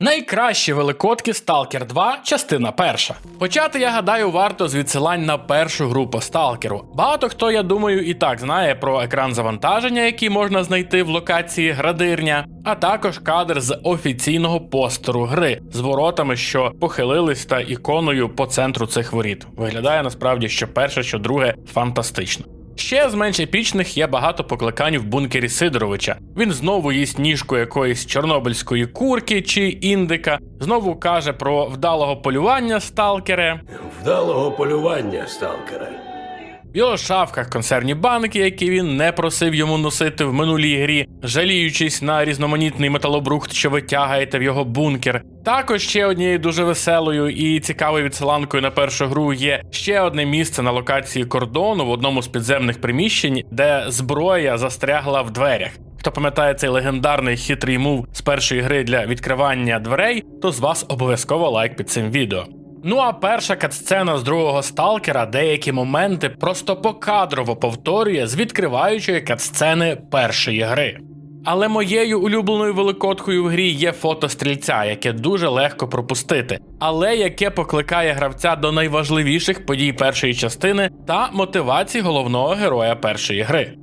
Найкращі великодки Stalker 2, частина перша. Почати, я гадаю, варто з відсилань на першу гру по Сталкеру. Багато хто, я думаю, і так знає про екран завантаження, який можна знайти в локації Градирня, а також кадр з офіційного постеру гри з воротами, що похилились та іконою по центру цих воріт. Виглядає насправді що перше, що друге фантастично. Ще з менш епічних є багато покликань в бункері Сидоровича. Він знову їсть ніжку якоїсь чорнобильської курки чи індика, знову каже про вдалого полювання сталкере. Вдалого полювання, сталкере. В його шафках консервні банки, які він не просив йому носити в минулій грі, жаліючись на різноманітний металобрухт, що ви тягаєте в його бункер. Також ще однією дуже веселою і цікавою відсиланкою на першу гру є ще одне місце на локації кордону в одному з підземних приміщень, де зброя застрягла в дверях. Хто пам'ятає цей легендарний хитрий мув з першої гри для відкривання дверей, то з вас обов'язково лайк під цим відео. Ну а перша катсцена з другого сталкера деякі моменти просто покадрово повторює з відкриваючої катсцени першої гри. Але моєю улюбленою великодкою в грі є фото стрільця, яке дуже легко пропустити, але яке покликає гравця до найважливіших подій першої частини та мотивації головного героя першої гри.